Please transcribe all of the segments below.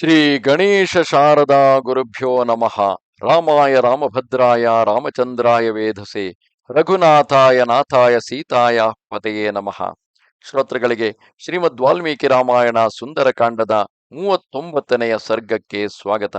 ಶ್ರೀ ಗಣೇಶ ಶಾರದಾ ಗುರುಭ್ಯೋ ನಮಃ. ರಾಮಾಯ ರಾಮಭದ್ರಾಯ ರಾಮಚಂದ್ರಾಯ ವೇಧಸೆ ರಘುನಾಥಾಯ ನಾಥಾಯ ಸೀತಾಯ ಪತೆಯೇ ನಮಃ. ಶ್ರೋತೃಗಳಿಗೆ ಶ್ರೀಮದ್ ವಾಲ್ಮೀಕಿ ರಾಮಾಯಣ ಸುಂದರಕಾಂಡದ ಮೂವತ್ತೊಂಬತ್ತನೆಯ ಸರ್ಗಕ್ಕೆ ಸ್ವಾಗತ.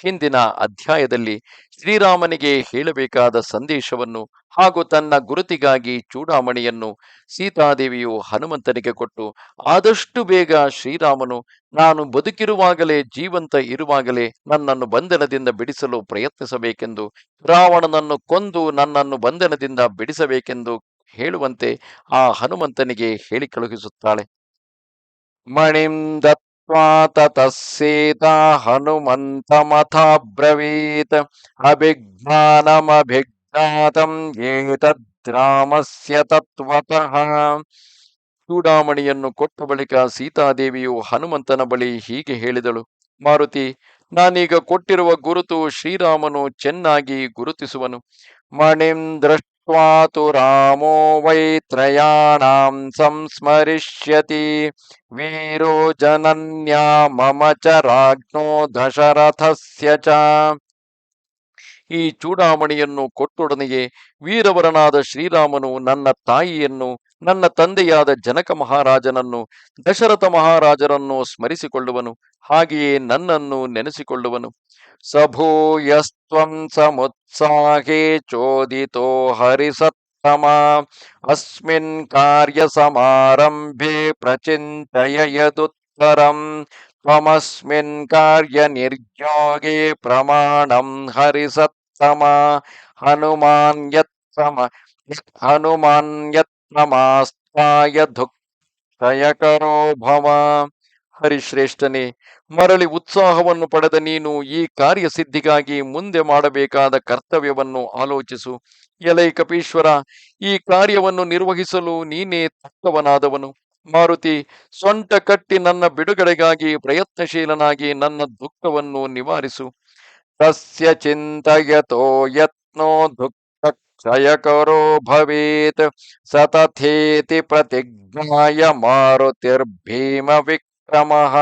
ಹಿಂದಿನ ಅಧ್ಯಾಯದಲ್ಲಿ ಶ್ರೀರಾಮನಿಗೆ ಹೇಳಬೇಕಾದ ಸಂದೇಶವನ್ನು ಹಾಗೂ ತನ್ನ ಗುರುತಿಗಾಗಿ ಚೂಡಾಮಣಿಯನ್ನು ಸೀತಾದೇವಿಯು ಹನುಮಂತನಿಗೆ ಕೊಟ್ಟು, ಆದಷ್ಟು ಬೇಗ ಶ್ರೀರಾಮನು ನಾನು ಬದುಕಿರುವಾಗಲೇ ಜೀವಂತ ಇರುವಾಗಲೇ ನನ್ನನ್ನು ಬಂಧನದಿಂದ ಬಿಡಿಸಲು ಪ್ರಯತ್ನಿಸಬೇಕೆಂದು, ರಾವಣನನ್ನು ಕೊಂದು ನನ್ನನ್ನು ಬಂಧನದಿಂದ ಬಿಡಿಸಬೇಕೆಂದು ಹೇಳುವಂತೆ ಆ ಹನುಮಂತನಿಗೆ ಹೇಳಿ ಕಳುಹಿಸುತ್ತಾಳೆ. ಮಣಿಂ ತತಃ ಹನುಮಂತಮಥಾಬ್ರವೀತ್ ಅಭಿಜ್ಞಾನಮಭಿಜ್ಞಾತಂ ಏತದ್ರಾಮಸ್ಯ ತತ್ವತಃ ಚೂಡಾಮಣಿಯನ್ನು ಕೊಟ್ಟ ಬಳಿಕ ಸೀತಾದೇವಿಯು ಹನುಮಂತನ ಬಳಿ ಹೀಗೆ ಹೇಳಿದಳು, ಮಾರುತಿ, ನಾನೀಗ ಕೊಟ್ಟಿರುವ ಗುರುತು ಶ್ರೀರಾಮನು ಚೆನ್ನಾಗಿ ಗುರುತಿಸುವನು. ಮಣಿಂ ದೃಷ್ಟ್ವಾತು ರಾಮೋ ವೈ ತ್ರಯಾಣಾಂ ಸಂಸ್ಮರಿಷ್ಯತಿ. ವೀರೋ ಜನನ್ಯಾ ಮಮ ಚ ರಾಜ್ಞೋ ದಶರಥಸ್ಯ ಚ. ಈ ಚೂಡಾಮಣಿಯನ್ನು ಕೊಟ್ಟೊಡನೆಯೇ ವೀರವರನಾದ ಶ್ರೀರಾಮನು ನನ್ನ ತಾಯಿಯನ್ನು, ನನ್ನ ತಂದೆಯಾದ ಜನಕ ಮಹಾರಾಜನನ್ನು, ದಶರಥ ಮಹಾರಾಜರನ್ನು ಸ್ಮರಿಸಿಕೊಳ್ಳುವನು, ಹಾಗೆಯೇ ನನ್ನನ್ನು ನೆನೆಸಿಕೊಳ್ಳುವನು. ಸಭೂಯಸ್ತ್ವಂ ಸಮುತ್ಸಾಹೇ ಚೋದಿತೋ ಹರಿಸತ್ತಮ, ಅಸ್ಮಿನ್ ಕಾರ್ಯ ಸಮಾರಂಭೆ ಪ್ರಚಿಂತಯದುತ್ತರಂ, ತ್ವಮಸ್ಮಿನ್ ಕಾರ್ಯ ನಿರ್ಯೋಗೆ ಪ್ರಮಾಣಂ ಹರಿಸತ್ತಮ ಹನುಮಾನ್ ಯತ್ಸಮ ಹನುಮಾನ್ ಯತ್ನಮಾಸ್ತಾಯ ದುಃಖಯಕರೋ ಭವ ಹರಿಶ್ರೇಷ್ಠನೇ ಮರಳಿ ಉತ್ಸಾಹವನ್ನು ಪಡೆದ ನೀನು ಈ ಕಾರ್ಯಸಿದ್ಧಿಗಾಗಿ ಮುಂದೆ ಮಾಡಬೇಕಾದ ಕರ್ತವ್ಯವನ್ನು ಆಲೋಚಿಸು. ಎಲೈ ಕಪೀಶ್ವರ, ಈ ಕಾರ್ಯವನ್ನು ನಿರ್ವಹಿಸಲು ನೀನೇ ತಕ್ಕವನಾದವನು. ಮಾರುತಿ, ಸೊಂಟ ಕಟ್ಟಿ ನನ್ನ ಬಿಡುಗಡೆಗಾಗಿ ಪ್ರಯತ್ನಶೀಲನಾಗಿ ನನ್ನ ದುಃಖವನ್ನು ನಿವಾರಿಸು. ತಸ್ಯ ಚಿಂತಯತೋ ಯತ್ನೋ ದುಃಖ ಕ್ಷಯಕರೋ ಭವೇತ್ ಸತಥೇತಿ ಪ್ರತಿಜ್ಞಾಯ ಮಾರುತಿರ್ಭೀಮ ವಿಕ್ರಮಃ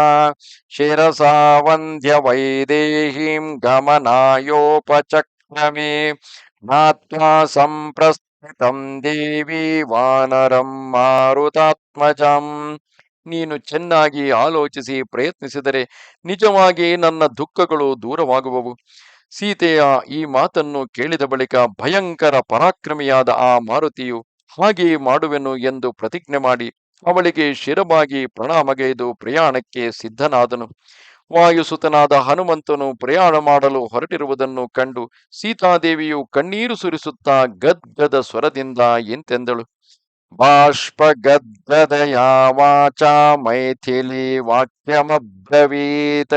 ಶಿರಸಾ ವಂದ್ಯ ವೈದೇಹೀಂ ಗಮನಾಯೋಪಚಕ್ರಮೇ ಜ್ಞಾತ್ವಾ ಸಂಪ್ರಸ್ಥಿತಂ ದೇವಿ ವಾನರಂ ಮಾರುತಾತ್ಮಜಂ ನೀನು ಚೆನ್ನಾಗಿ ಆಲೋಚಿಸಿ ಪ್ರಯತ್ನಿಸಿದರೆ ನಿಜವಾಗಿ ನನ್ನ ದುಃಖಗಳು ದೂರವಾಗುವವು. ಸೀತೆಯ ಈ ಮಾತನ್ನು ಕೇಳಿದ ಬಳಿಕ ಭಯಂಕರ ಪರಾಕ್ರಮಿಯಾದ ಆ ಮಾರುತಿಯು, ಹಾಗೆ ಮಾಡುವೆನು ಎಂದು ಪ್ರತಿಜ್ಞೆ ಮಾಡಿ ಅವಳಿಗೆ ಶಿರಬಾಗಿ ಪ್ರಣಾಮಗೈದು ಪ್ರಯಾಣಕ್ಕೆ ಸಿದ್ಧನಾದನು. ವಾಯುಸುತನಾದ ಹನುಮಂತನು ಪ್ರಯಾಣ ಮಾಡಲು ಹೊರಟಿರುವುದನ್ನು ಕಂಡು ಸೀತಾದೇವಿಯು ಕಣ್ಣೀರು ಸುರಿಸುತ್ತಾ ಗದ್ಗದ ಸ್ವರದಿಂದ ಎಂತೆಂದಳು. ಬಾಷ್ಪ ಗದ್ಗದಯ ಮೈಥಿಲಿ ವಾಕ್ಯಮಬ್ರವೀತ್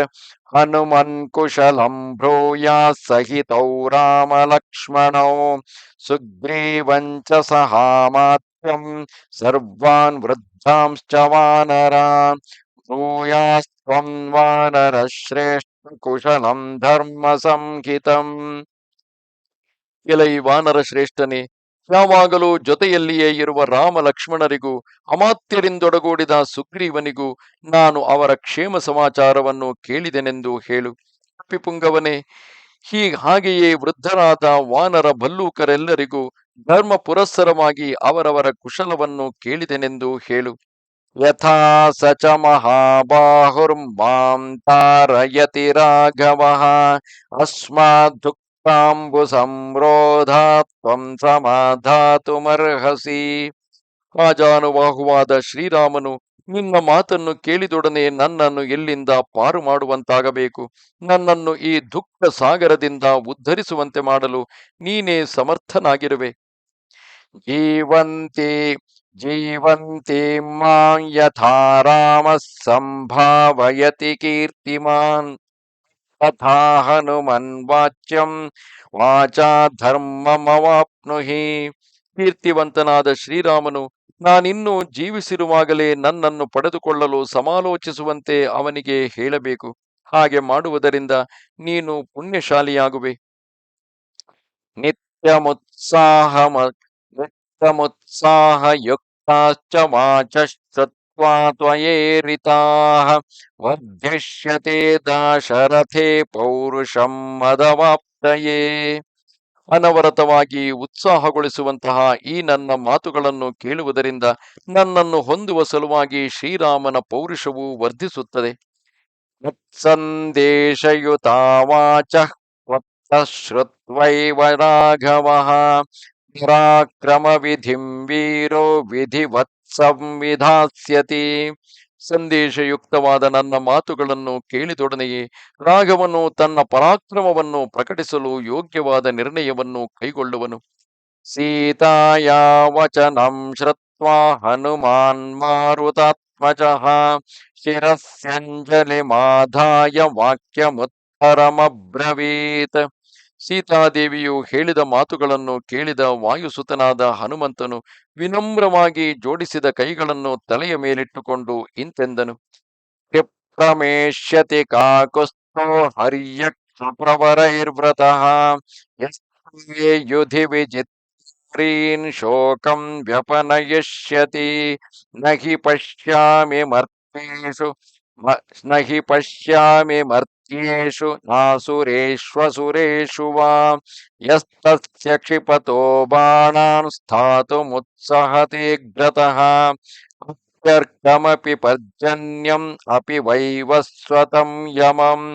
ಹನುಮನ್ ಕುಶಲಂ ಬ್ರೂಯಾ ಸಹಿತೌ ರಾಮಲಕ್ಷ್ಮಣೌ ಸುಗ್ರೀವಂಚ ಸಹಾಮಾತ್ಯಂ ಸರ್ವಾನ್ ವೃದ್ಧಾಂಶ್ಚ ವಾನರಾನ್ ಬ್ರೂಯಾಸ್ತ್ವಂ ವಾನರ ಶ್ರೇಷ್ಠ ಕುಶಲಂ ಧರ್ಮ ಸಂಹಿತಂ ಎಲೈ ವಾನರ ಶ್ರೇಷ್ಠನೇ ಯಾವಾಗಲೂ ಜೊತೆಯಲ್ಲಿಯೇ ಇರುವ ರಾಮ ಲಕ್ಷ್ಮಣರಿಗೂ ಅಮಾತ್ಯರಿಂದೊಡಗೂಡಿದ ಸುಗ್ರೀವನಿಗೂ ನಾನು ಅವರ ಕ್ಷೇಮ ಸಮಾಚಾರವನ್ನು ಕೇಳಿದೆನೆಂದು ಹೇಳು. ಕಪಿಪುಂಗವನೇ ಹೀ ಹಾಗೆಯೇ ವೃದ್ಧರಾದ ವಾನರ ಭಲ್ಲೂಕರೆಲ್ಲರಿಗೂ ಧರ್ಮ ಪುರಸ್ಸರವಾಗಿ ಅವರವರ ಕುಶಲವನ್ನು ಕೇಳಿದೆನೆಂದು ಹೇಳು. ಯಥಾ ಸ ಚ ಮಹಾಬಾಹುರ್ಮಾಂ ತಾರಯತಿ ರಾಘವಃ, ಅಸ್ಮಾತ್ ದುಃಖಾಂಬು ಸಂರೋಧಾತ್ವಂ ಸಮಾಧಾತುಮರ್ಹಸಿ ರಾಜಾನುಬಾಹುವಾದ ಶ್ರೀರಾಮನು ನಿನ್ನ ಮಾತನ್ನು ಕೇಳಿದೊಡನೆ ನನ್ನನ್ನು ಎಲ್ಲಿಂದ ಪಾರು ಮಾಡುವಂತಾಗಬೇಕು? ನನ್ನನ್ನು ಈ ದುಃಖ ಸಾಗರದಿಂದ ಉದ್ಧರಿಸುವಂತೆ ಮಾಡಲು ನೀನೇ ಸಮರ್ಥನಾಗಿರುವೆ. ಜೀವಂತಿ ಜೀವಂತಿ ಮಾಂ ಯಥಾ ರಾಮ ಸಂಭಾವಯತಿ ಕೀರ್ತಿಮಾನ್. ತಥಾ ಹನುಮನ್ ವಾಚ್ಯಂ ವಾಚಾ ಧರ್ಮಮವಾಪ್ನುಹಿ. ಕೀರ್ತಿವಂತನಾದ ಶ್ರೀರಾಮನು, ನಾನಿನ್ನೂ ಜೀವಿಸಿರುವಾಗಲೇ ನನ್ನನ್ನು ಪಡೆದುಕೊಳ್ಳಲು ಸಮಾಲೋಚಿಸುವಂತೆ ಅವನಿಗೆ ಹೇಳಬೇಕು. ಹಾಗೆ ಮಾಡುವುದರಿಂದ ನೀನು ಪುಣ್ಯಶಾಲಿಯಾಗುವೆ. ನಿತ್ಯಮುತ್ಸಾಹ ನಿತ್ಯಮುತ್ಸಾಹ ಯುಕ್ತಾಶ್ಚ ವಾಚಶ್ರುತ್ವ कृत्वा ವರ್ಧಿಷ್ಯತೆ ದಾಶರಥೆ दाशरथे ಪೌರುಷಂ ಮದವಾಪ್ತಯೇ ಅನವರತವಾಗಿ ಉತ್ಸಾಹಗೊಳಿಸುವಂತಹ ಈ ನನ್ನ ಮಾತುಗಳನ್ನು ಕೇಳುವುದರಿಂದ ನನ್ನನ್ನು ಹೊಂದುವ ಸಲುವಾಗಿ ಶ್ರೀರಾಮನ ಪೌರುಷವು ವರ್ಧಿಸುತ್ತದೆ. ಸಂದೇಶಯುತಾವಾಚ ಶ್ರುತ್ವೈವ ರಾಘವ ಪರಾಕ್ರಮ ವಿಧಿಂ ವೀರೋ ವಿಧಿವತ್ ಸಂವಿಧಾಸ್ಯತಿ. ಸಂದೇಶಯುಕ್ತವಾದ ನನ್ನ ಮಾತುಗಳನ್ನು ಕೇಳಿದೊಡನೆಯೇ ರಾಘವನು ತನ್ನ ಪರಾಕ್ರಮವನ್ನು ಪ್ರಕಟಿಸಲು ಯೋಗ್ಯವಾದ ನಿರ್ಣಯವನ್ನು ಕೈಗೊಳ್ಳುವನು. ಸೀತಾಯ ವಚನಂ ಶ್ರುತ್ವಾ ಹನುಮಾನ್ ಮಾರುತಾತ್ಮಜ ಶಿರಸ್ಯಂಜಲಿ ಮಾಧಾಯ ವಾಕ್ಯಮುತ್ತರಮಬ್ರವೀತ್. ಸೀತಾದೇವಿಯು ಹೇಳಿದ ಮಾತುಗಳನ್ನು ಕೇಳಿದ ವಾಯುಸುತನಾದ ಹನುಮಂತನು ವಿನಮ್ರವಾಗಿ ಜೋಡಿಸಿದ ಕೈಗಳನ್ನು ತಲೆಯ ಮೇಲಿಟ್ಟುಕೊಂಡು ಇಂತೆಂದನು. ಕ್ಷಿಪ್ರಮೇಶ್ಯತೆ ಕಾಕುಸ್ತೋ ಹರಿಯ ಕ್ಷಪ್ರವರೈರ್ವ್ರತಃ ಯುಧಿ ವಿಜಿತ್ರೀನ್ ಶೋಕಂ ವ್ಯಪನಯಿಷ್ಯತಿ ನಹಿ ಪಶ್ಯಾಮಿ ಮರ್ತೇಷು ನಹಿ ಪಶ್ಯಾಮಿ ಮರ್ತ್ಯೇಷು येषु नासुरेश्वसुरेशु वा, यस्तस्य क्षिपतो बाणान् स्थातुमुत्सहतेऽग्रतः अप्यर्कमपि पर्जन्यम् अपि वैवस्वतम् यमम्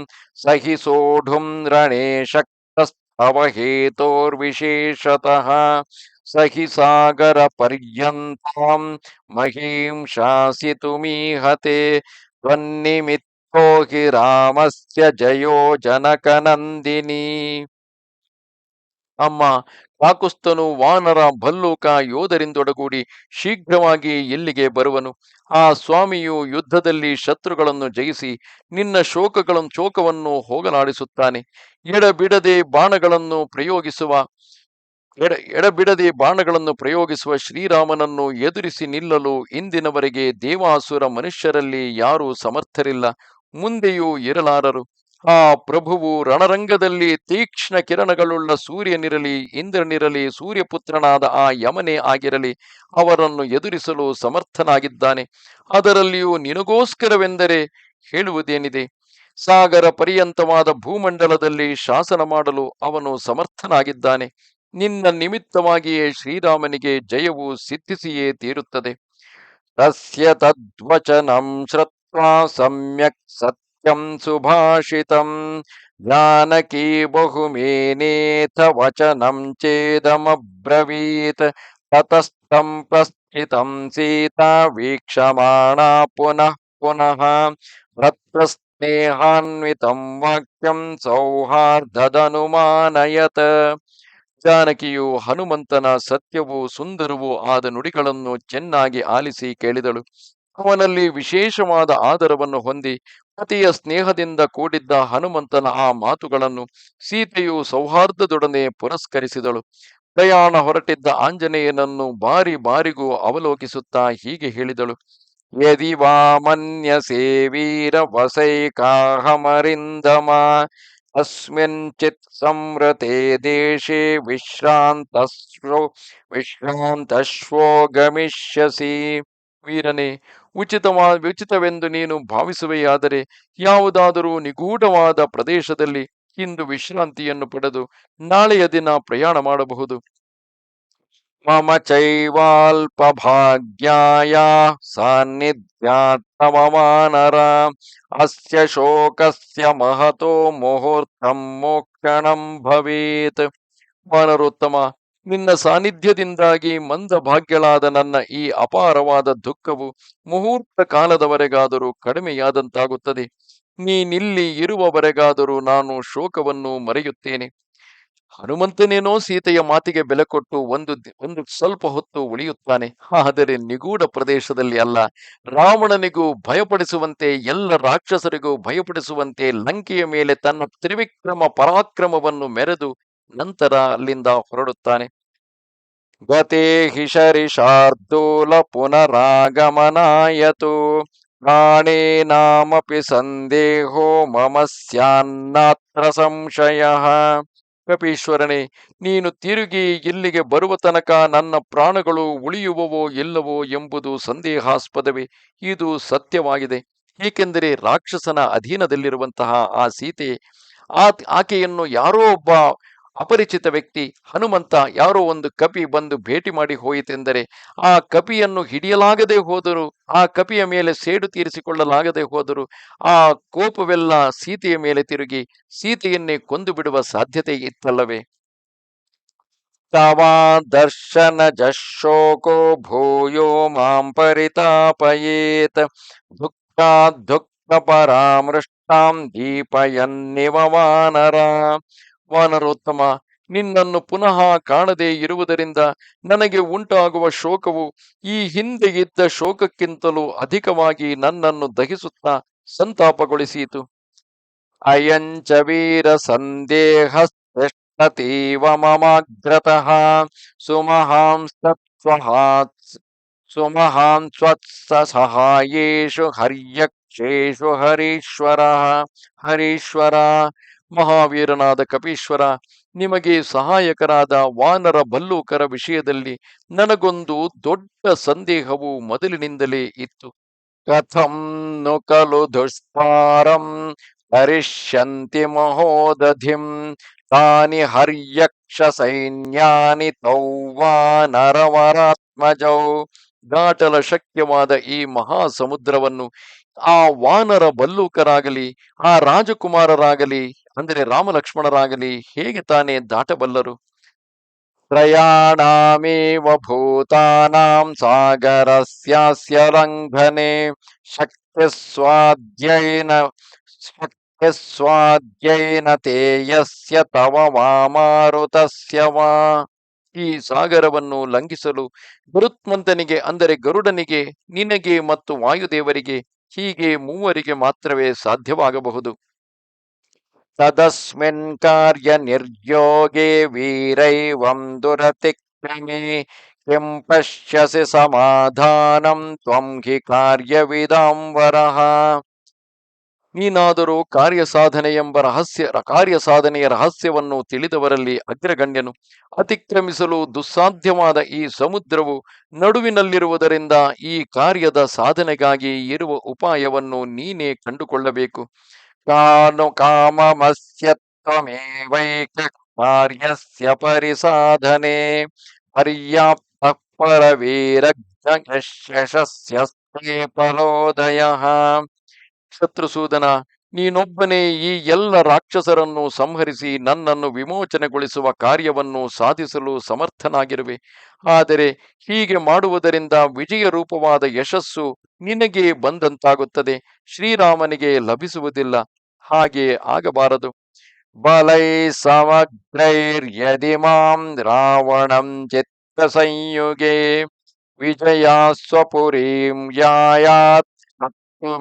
स हि सोढुम् रणे शक्तस्तवहेतोर्विशेषतः स हि सागरपर्यन्ताम् महीं शासितुमीहते त्वन्निमित् ಶಾಸಿತುಮೀಹತೆ ತ್ವನ್ನಿಮಿತ್ತೋ ಹಿ ರಾಮಸ್ಯ ಜಯೋ ಜನಕನಂದಿನಿ. ಅಮ್ಮ ಕಾಕುಸ್ತನು ವಾನರ ಭಲ್ಲೂಕ ಯೋಧರಿಂದೊಡಗೂಡಿ ಶೀಘ್ರವಾಗಿ ಇಲ್ಲಿಗೆ ಬರುವನು? ಆ ಸ್ವಾಮಿಯು ಯುದ್ಧದಲ್ಲಿ ಶತ್ರುಗಳನ್ನು ಜಯಿಸಿ ನಿನ್ನ ಶೋಕಗಳನ್ನು ಶೋಕವನ್ನು ಹೋಗಲಾಡಿಸುತ್ತಾನೆ. ಎಡಬಿಡದೆ ಬಾಣಗಳನ್ನು ಪ್ರಯೋಗಿಸುವ, ಎಡ, ಎಡಬಿಡದೆ ಬಾಣಗಳನ್ನು ಪ್ರಯೋಗಿಸುವ ಶ್ರೀರಾಮನನ್ನು ಎದುರಿಸಿ ನಿಲ್ಲಲು ಇಂದಿನವರೆಗೆ ದೇವಾಸುರ ಮನುಷ್ಯರಲ್ಲಿ ಯಾರೂ ಸಮರ್ಥರಿಲ್ಲ. ಮುಂದೆಯೂ ಇರಲಾರರು. ಆ ಪ್ರಭುವು ರಣರಂಗದಲ್ಲಿ ತೀಕ್ಷ್ಣ ಕಿರಣಗಳುಳ್ಳ ಸೂರ್ಯನಿರಲಿ, ಇಂದ್ರನಿರಲಿ, ಸೂರ್ಯಪುತ್ರನಾದ ಆ ಯಮನೇ ಆಗಿರಲಿ, ಅವರನ್ನು ಎದುರಿಸಲು ಸಮರ್ಥನಾಗಿದ್ದಾನೆ. ಅದರಲ್ಲಿಯೂ ನಿನಗೋಸ್ಕರವೆಂದರೆ ಹೇಳುವುದೇನಿದೆ? ಸಾಗರ ಪರ್ಯಂತವಾದ ಭೂಮಂಡಲದಲ್ಲಿ ಶಾಸನ ಮಾಡಲು ಅವನು ಸಮರ್ಥನಾಗಿದ್ದಾನೆ. ನಿನ್ನ ನಿಮಿತ್ತವಾಗಿಯೇ ಶ್ರೀರಾಮನಿಗೆ ಜಯವು ಸಿದ್ಧಿಸಿಯೇ ತೀರುತ್ತದೆ. ತಸ್ಯ ತದ್ವಚನಂ ಸಮ್ಯಕ್ ಸತ್ಯಂ ಸುಭಾಷಿತಂ ಜಾನಕಿ ಬಹುಮೇನೇಥ ವಚನಂ ಚೇದಮ್ರವೀತ್ ತತಸ್ತಂ ಪ್ರಸ್ಥಿತಂ ಸೀತಾ ವೀಕ್ಷಮಾಣಾ ಪುನಃ ಪುನಃ ಭ್ರತಸ್ನೇಹಾನ್ವಿತಂ ವಾಕ್ಯಂ ಸೌಹಾರ್ದದನುಮಾನಯತ್ ಜಾನಕಿಯು ಹನುಮಂತನ ಸತ್ಯವೂ ಸುಂದರವೂ ಆದ ನುಡಿಗಳನ್ನು ಚೆನ್ನಾಗಿ ಆಲಿಸಿ ಕೇಳಿದಳು. ಅವನಲ್ಲಿ ವಿಶೇಷವಾದ ಆದರವನ್ನು ಹೊಂದಿ ಪತಿಯ ಸ್ನೇಹದಿಂದ ಕೂಡಿದ್ದ ಹನುಮಂತನ ಆ ಮಾತುಗಳನ್ನು ಸೀತೆಯು ಸೌಹಾರ್ದದೊಡನೆ ಪುರಸ್ಕರಿಸಿದಳು. ಪ್ರಯಾಣ ಹೊರಟಿದ್ದ ಆಂಜನೇಯನನ್ನು ಬಾರಿ ಬಾರಿಗೂ ಅವಲೋಕಿಸುತ್ತಾ ಹೀಗೆ ಹೇಳಿದಳು. ಯದಿ ವಾಮನ್ಯ ಸೇವೀರ ವೀರ ವಸೈಕಾಹಮರಿಂದಮ ಅಸ್ಮಿಂಚಿತ್ ಸಂರತೆ ದೇಶೆ ವಿಶ್ರಾಂತಶ್ವೋ ವಿಶ್ರಾಂತಶ್ವೋ ಗಮಿಷ್ಯಸಿ. ವೀರನೇ ಉಚಿತವಾ, ಉಚಿತವೆಂದು ನೀನು ಭಾವಿಸುವೆಯಾದರೆ ಯಾವುದಾದರೂ ನಿಗೂಢವಾದ ಪ್ರದೇಶದಲ್ಲಿ ಇಂದು ವಿಶ್ರಾಂತಿಯನ್ನು ಪಡೆದು ನಾಳೆಯ ದಿನ ಪ್ರಯಾಣ ಮಾಡಬಹುದು. ಮಮ ಚೈವಾಲ್ಪ ಭಾಗ್ಯಾಯ ಸಾನ್ನಿಧ್ಯಾತ್ಮವಾನರ ಅಸ್ಯ ಶೋಕಸ್ಯ ಮಹತೋ ಮುಹೂರ್ತಂ ಮೋಕ್ಷಣಂ ಭವೇತ್. ವಾನರೋತ್ತಮ ನಿನ್ನ ಸಾನ್ನಿಧ್ಯದಿಂದಾಗಿ ಮಂದ ಭಾಗ್ಯಳಾದ ನನ್ನ ಈ ಅಪಾರವಾದ ದುಃಖವು ಮುಹೂರ್ತ ಕಾಲದವರೆಗಾದರೂ ಕಡಿಮೆಯಾದಂತಾಗುತ್ತದೆ. ನೀನಿಲ್ಲಿ ಇರುವವರೆಗಾದರೂ ನಾನು ಶೋಕವನ್ನು ಮರೆಯುತ್ತೇನೆ. ಹನುಮಂತನೇನೋ ಸೀತೆಯ ಮಾತಿಗೆ ಬೆಲೆ ಕೊಟ್ಟು ಒಂದು ಒಂದು ಸ್ವಲ್ಪ ಹೊತ್ತು ಉಳಿಯುತ್ತಾನೆ. ಆದರೆ ನಿಗೂಢ ಪ್ರದೇಶದಲ್ಲಿ ಅಲ್ಲ. ರಾವಣನಿಗೂ ಭಯಪಡಿಸುವಂತೆ, ಎಲ್ಲ ರಾಕ್ಷಸರಿಗೂ ಭಯಪಡಿಸುವಂತೆ ಲಂಕೆಯ ಮೇಲೆ ತನ್ನ ತ್ರಿವಿಕ್ರಮ ಪರಾಕ್ರಮವನ್ನು ಮೆರೆದು ನಂತರ ಅಲ್ಲಿಂದ ಹೊರಡುತ್ತಾನೆ. ಗತೆ ಹಿ ಶರಿಶಾರ್ದೂಲ ಪುನರಾಗಮನಾಯತು. ಪ್ರಾಣೇನಾಮಪಿ ಸಂದೇಹೋ ಮಮ ಸ್ಯಾನ್ನಾತ್ರ ಸಂಶಯ. ಕಪೀಶ್ವರನೇ ನೀನು ತಿರುಗಿ ಇಲ್ಲಿಗೆ ಬರುವ ತನಕ ನನ್ನ ಪ್ರಾಣಗಳು ಉಳಿಯುವವೋ ಇಲ್ಲವೋ ಎಂಬುದು ಸಂದೇಹಾಸ್ಪದವೇ. ಇದು ಸತ್ಯವಾಗಿದೆ. ಏಕೆಂದರೆ ರಾಕ್ಷಸನ ಅಧೀನದಲ್ಲಿರುವಂತಹ ಆ ಸೀತೆ ಆ ಆಕೆಯನ್ನು ಯಾರೋ ಒಬ್ಬ ಅಪರಿಚಿತ ವ್ಯಕ್ತಿ ಹನುಮಂತ ಯಾರೋ ಒಂದು ಕಪಿ ಬಂದು ಭೇಟಿ ಮಾಡಿ ಹೋಯಿತೆಂದರೆ ಆ ಕಪಿಯನ್ನು ಹಿಡಿಯಲಾಗದೆ ಹೋದರು, ಆ ಕಪಿಯ ಮೇಲೆ ಸೇಡು ತೀರಿಸಿಕೊಳ್ಳಲಾಗದೆ ಹೋದರು, ಆ ಕೋಪವೆಲ್ಲ ಸೀತೆಯ ಮೇಲೆ ತಿರುಗಿ ಸೀತೆಯನ್ನೇ ಕೊಂದು ಬಿಡುವ ಸಾಧ್ಯತೆ ಇತ್ತಲ್ಲವೇ? ತವಾ ದರ್ಶನ ಜಶೋಕೋ ಭೂಯೋ ಮಾಂ ಪರಿತಾಪಯೇತ್, ದುಃಖ ದುಃಖ ಪರಾಮೃಷ್ಟಾಂ ದೀಪಯನ್ನಿವ ವಾನರ. ವಾನರೋತ್ತಮ, ನಿನ್ನನ್ನು ಪುನಃ ಕಾಣದೇ ಇರುವುದರಿಂದ ನನಗೆ ಉಂಟಾಗುವ ಶೋಕವು ಈ ಹಿಂದೆ ಇದ್ದ ಶೋಕಕ್ಕಿಂತಲೂ ಅಧಿಕವಾಗಿ ನನ್ನನ್ನು ದಹಿಸುತ್ತಾ ಸಂತಾಪಗೊಳಿಸಿತು. ಅಯಂಚ ವೀರ ಸಂದೇಹ ತಿಷ್ಠತೀವ ಸುಮಹಾಂ ಸ್ವತ್ಸ ಸುಮಹಾಂಸ್ವತ್ಸಹಾಯೇಷು ಹರ್ಯಕ್ಷೇಷು ಹರೀಶ್ವರ ಹರೀಶ್ವರ ಮಹಾವೀರನಾದ ಕಪೀಶ್ವರ, ನಿಮಗೆ ಸಹಾಯಕರಾದ ವಾನರ ಭಲ್ಲೂಕರ ವಿಷಯದಲ್ಲಿ ನನಗೊಂದು ದೊಡ್ಡ ಸಂದೇಹವು ಮೊದಲಿನಿಂದಲೇ ಇತ್ತು. ಕಥಂ ನು ಕಲು ದುಷ್ಪಾರಂ ಹರಿಷ್ಯಂತಿ ಮಹೋದಧಿಂ ತಾನಿ ಹರ್ಯಕ್ಷ ಸೈನ್ಯಾನಿ ತೌ ವಾನರವರಾತ್ಮಜೌ ದಾಟಲ ಶಕ್ಯವಾದ ಈ ಮಹಾ ಸಮುದ್ರವನ್ನು ಆ ವಾನರ ಬಲ್ಲೂಕರಾಗಲಿ, ಆ ರಾಜಕುಮಾರರಾಗಲಿ ಅಂದರೆ ರಾಮಲಕ್ಷ್ಮಣರಾಗಲಿ ಹೇಗೆ ತಾನೇ ದಾಟಬಲ್ಲರು? ಪ್ರಯಾಣಾಮೇವ ಭೂತಾನಾಂ ಸಾಗರಸ್ಯಾಸ್ಯ ಲಂಘನೆ ಶಕ್ತಿ ಸ್ವಾಧ್ಯಯನ ಶಕ್ತಿ ಸ್ವಾಧ್ಯಯನ ತೇಯಸ್ಯ ತವ ವಾಮಾರುತಸ್ಯ ವಾ. ಈ ಸಾಗರವನ್ನು ಲಂಘಿಸಲು ಗುರುತ್ಮಂತನಿಗೆ ಅಂದರೆ ಗರುಡನಿಗೆ, ನಿನಗೆ ಮತ್ತು ವಾಯುದೇವರಿಗೆ ಹೀಗೆ ಮೂವರಿಗೆ ಮಾತ್ರವೇ ಸಾಧ್ಯವಾಗಬಹುದು. ತದಸ್ಮಿನ್ ಕಾರ್ಯ ವೀರೈವಂ ದುರತಿಕ್ರಮೆ ಕಿಂ ಪಶ್ಯಸಿ ಸಮಾಧಾನಂ ತ್ವಂ ಹಿ ಕಾರ್ಯವಿದಾಂಬರಃ ನೀನಾದರೂ ಕಾರ್ಯ ಸಾಧನೆ ಎಂಬ ರಹಸ್ಯ ಕಾರ್ಯ ಸಾಧನೆಯ ರಹಸ್ಯವನ್ನು ತಿಳಿದವರಲ್ಲಿ ಅಗ್ರಗಣ್ಯನು. ಅತಿಕ್ರಮಿಸಲು ದುಸ್ಸಾಧ್ಯವಾದ ಈ ಸಮುದ್ರವು ನಡುವಿನಲ್ಲಿರುವುದರಿಂದ ಈ ಕಾರ್ಯದ ಸಾಧನೆಗಾಗಿ ಇರುವ ಉಪಾಯವನ್ನು ನೀನೇ ಕಂಡುಕೊಳ್ಳಬೇಕು. ಪರಿ ಕಾರ್ಯಸ್ಯ ಪರಿಸಾಧನೆ. ಪರ್ಯಾಪ್ತ ಪರವೀರಜ್ಞ ಫಲೋದಯ ಶತ್ರುಸೂದನ, ನೀನೊಬ್ಬನೇ ಈ ಎಲ್ಲ ರಾಕ್ಷಸರನ್ನು ಸಂಹರಿಸಿ ನನ್ನನ್ನು ವಿಮೋಚನೆಗೊಳಿಸುವ ಕಾರ್ಯವನ್ನು ಸಾಧಿಸಲು ಸಮರ್ಥನಾಗಿರುವೆ. ಆದರೆ ಹೀಗೆ ಮಾಡುವುದರಿಂದ ವಿಜಯ ರೂಪವಾದ ಯಶಸ್ಸು ನಿನಗೆ ಬಂದಂತಾಗುತ್ತದೆ. ಶ್ರೀರಾಮನಿಗೆ ಲಭಿಸುವುದಿಲ್ಲ. ಹಾಗೆ ಆಗಬಾರದು. ಬಲೈ ಸಮಗ್ರೈರ್ಯದಿ ಮಾಂ ರಾವಣಂ ಚಿತ್ತ ಸಂಯುಗೆ ವಿಜಯ ಸ್ವಪುರೀಂ ಯಾಯಾತ್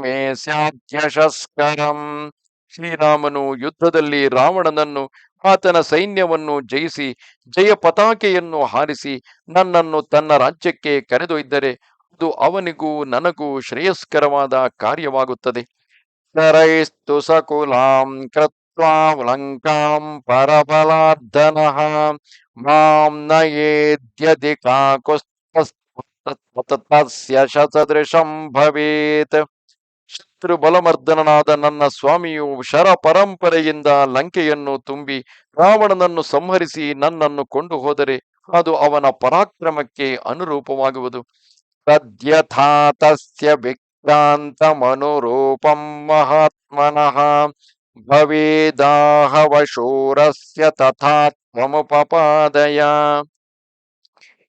ಮೇ ಸ್ಯಾದ್ಯಶಸ್ಕರಂ ಶ್ರೀರಾಮನು ಯುದ್ಧದಲ್ಲಿ ರಾವಣನನ್ನು, ಆತನ ಸೈನ್ಯವನ್ನು ಜಯಿಸಿ, ಜಯ ಪತಾಕೆಯನ್ನು ಹಾರಿಸಿ, ನನ್ನನ್ನು ತನ್ನ ರಾಜ್ಯಕ್ಕೆ ಕರೆದೊಯ್ದರೆ ಅದು ಅವನಿಗೂ ನನಗೂ ಶ್ರೇಯಸ್ಕರವಾದ ಕಾರ್ಯವಾಗುತ್ತದೆ. ಕರೈಸ್ತು ಸಕುಲಾಂ ಕೃತ್ವಾ ಲಂಕಾಂ ಪರಬಲಾರ್ಧನಃ ಮಾಂ ನಯೇದ್ಯದಿ ಕಾಕುಸ್ತೃಶಂ ಭವೇತ್ ಶತ್ರು ಬಲಮರ್ದನನಾದ ನನ್ನ ಸ್ವಾಮಿಯು ಶರ ಪರಂಪರೆಯಿಂದ ಲಂಕೆಯನ್ನು ತುಂಬಿ ರಾವಣನನ್ನು ಸಂಹರಿಸಿ ನನ್ನನ್ನು ಕೊಂಡು ಹೋದರೆ ಅದು ಅವನ ಪರಾಕ್ರಮಕ್ಕೆ ಅನುರೂಪವಾಗುವುದು. ತದ್ಯಥಾ ತಸ್ಯ ವಿಕ್ರಾಂತಮನುರೂಪಂ ಮಹಾತ್ಮನಃ ಭವೇದಾಹವಶೂರಸ್ಯ ತಥಾ ತ್ವಮುಪಪಾದಯ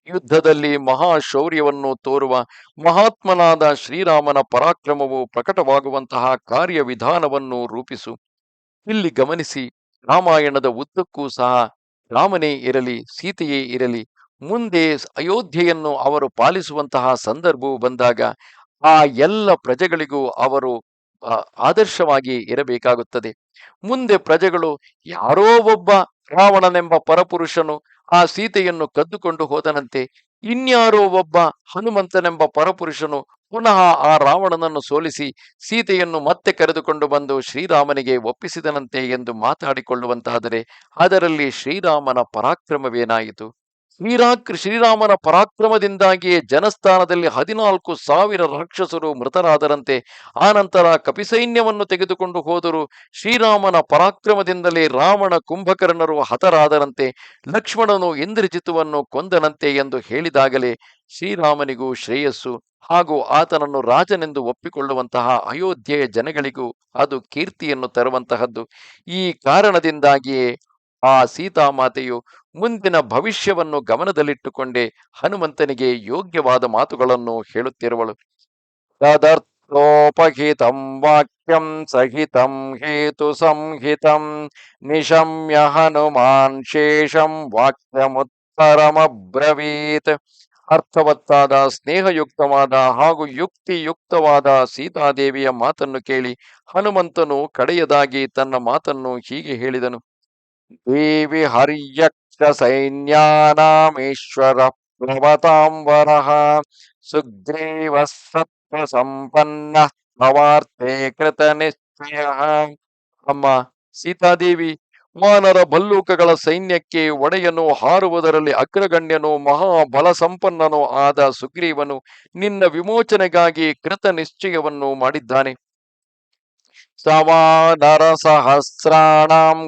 ಯುದ್ಧದಲ್ಲಿ ಮಹಾಶೌರ್ಯವನ್ನು ತೋರುವ ಮಹಾತ್ಮನಾದ ಶ್ರೀರಾಮನ ಪರಾಕ್ರಮವು ಪ್ರಕಟವಾಗುವಂತಹ ಕಾರ್ಯವಿಧಾನವನ್ನು ರೂಪಿಸು. ಇಲ್ಲಿ ಗಮನಿಸಿ, ರಾಮಾಯಣದ ಉದ್ದಕ್ಕೂ ಸಹ ರಾಮನೇ ಇರಲಿ, ಸೀತೆಯೇ ಇರಲಿ, ಮುಂದೆ ಅಯೋಧ್ಯೆಯನ್ನು ಅವರು ಪಾಲಿಸುವಂತಹ ಸಂದರ್ಭವು ಬಂದಾಗ ಆ ಎಲ್ಲ ಪ್ರಜೆಗಳಿಗೂ ಅವರು ಆದರ್ಶವಾಗಿ ಇರಬೇಕಾಗುತ್ತದೆ. ಮುಂದೆ ಪ್ರಜೆಗಳು ಯಾರೋ ಒಬ್ಬ ರಾವಣನೆಂಬ ಪರಪುರುಷನು ಆ ಸೀತೆಯನ್ನು ಕದ್ದುಕೊಂಡು ಹೋದನಂತೆ, ಇನ್ಯಾರೋ ಒಬ್ಬ ಹನುಮಂತನೆಂಬ ಪರಪುರುಷನು ಪುನಃ ಆ ರಾವಣನನ್ನು ಸೋಲಿಸಿ ಸೀತೆಯನ್ನು ಮತ್ತೆ ಕರೆದುಕೊಂಡು ಬಂದು ಶ್ರೀರಾಮನಿಗೆ ಒಪ್ಪಿಸಿದನಂತೆ ಎಂದು ಮಾತಾಡಿಕೊಳ್ಳುವಂತಾದರೆ ಅದರಲ್ಲಿ ಶ್ರೀರಾಮನ ಪರಾಕ್ರಮವೇನಾಯಿತು? ಶ್ರೀರಾಕ್ ಶ್ರೀರಾಮನ ಪರಾಕ್ರಮದಿಂದಾಗಿಯೇ ಜನಸ್ಥಾನದಲ್ಲಿ ಹದಿನಾಲ್ಕು ಸಾವಿರ ರಾಕ್ಷಸರು ಮೃತರಾದರಂತೆ, ಆನಂತರ ಕಪಿಸೈನ್ಯವನ್ನು ತೆಗೆದುಕೊಂಡು ಹೋದರು ಶ್ರೀರಾಮನ ಪರಾಕ್ರಮದಿಂದಲೇ ರಾವಣ ಕುಂಭಕರ್ಣರು ಹತರಾದರಂತೆ ಲಕ್ಷ್ಮಣನು ಇಂದ್ರಜಿತುವನ್ನು ಕೊಂದನಂತೆ ಎಂದು ಹೇಳಿದಾಗಲೇ ಶ್ರೀರಾಮನಿಗೂ ಶ್ರೇಯಸ್ಸು ಹಾಗೂ ಆತನನ್ನು ರಾಜನೆಂದು ಒಪ್ಪಿಕೊಳ್ಳುವಂತಹ ಅಯೋಧ್ಯೆಯ ಜನಗಳಿಗೂ ಅದು ಕೀರ್ತಿಯನ್ನು ತರುವಂತಹದ್ದು. ಈ ಕಾರಣದಿಂದಾಗಿಯೇ ಆ ಸೀತಾಮಾತೆಯು ಮುಂದಿನ ಭವಿಷ್ಯವನ್ನು ಗಮನದಲ್ಲಿಟ್ಟುಕೊಂಡೇ ಹನುಮಂತನಿಗೆ ಯೋಗ್ಯವಾದ ಮಾತುಗಳನ್ನು ಹೇಳುತ್ತಿರುವಳು. ತದರ್ಥೋಪಹಿತಂ ವಾಕ್ಯಂ ಸಹಿತಂ ಹೇತು ಸಂಹಿತಂ ನಿಶಮ್ಯ ಹನುಮಾನ್ ಶೇಷಂ ವಾಕ್ಯಮುತ್ತರಮಬ್ರವೀತ್. ಅರ್ಥವತ್ತಾದ, ಸ್ನೇಹಯುಕ್ತವಾದ ಹಾಗೂ ಯುಕ್ತಿಯುಕ್ತವಾದ ಸೀತಾದೇವಿಯ ಮಾತನ್ನು ಕೇಳಿ ಹನುಮಂತನು ಕಡೆಯದಾಗಿ ತನ್ನ ಮಾತನ್ನು ಹೀಗೆ ಹೇಳಿದನು. ದೇವಿ ಹರ್ಯಕ್ಷ ಸೈನ್ಯಾನಾಮೀಶ್ವರ ಪ್ಲವತಾಂಬರಃ ಸುಗ್ರೀವ ಸತ್ವ ಸಂಪನ್ನ ಭವಾರ್ತೆ ಕೃತ ನಿಶ್ಚಯ ಅಮ್ಮ ಸೀತಾದೇವಿ ವಾನರ ಭಲ್ಲೂಕಗಳ ಸೈನ್ಯಕ್ಕೆ ಒಡೆಯನು ಹಾರುವುದರಲ್ಲಿ ಅಗ್ರಗಣ್ಯನು ಮಹಾಬಲ ಸಂಪನ್ನನೂ ಆದ ಸುಗ್ರೀವನು ನಿನ್ನ ವಿಮೋಚನೆಗಾಗಿ ಕೃತ ನಿಶ್ಚಯವನ್ನು ಮಾಡಿದ್ದಾನೆ.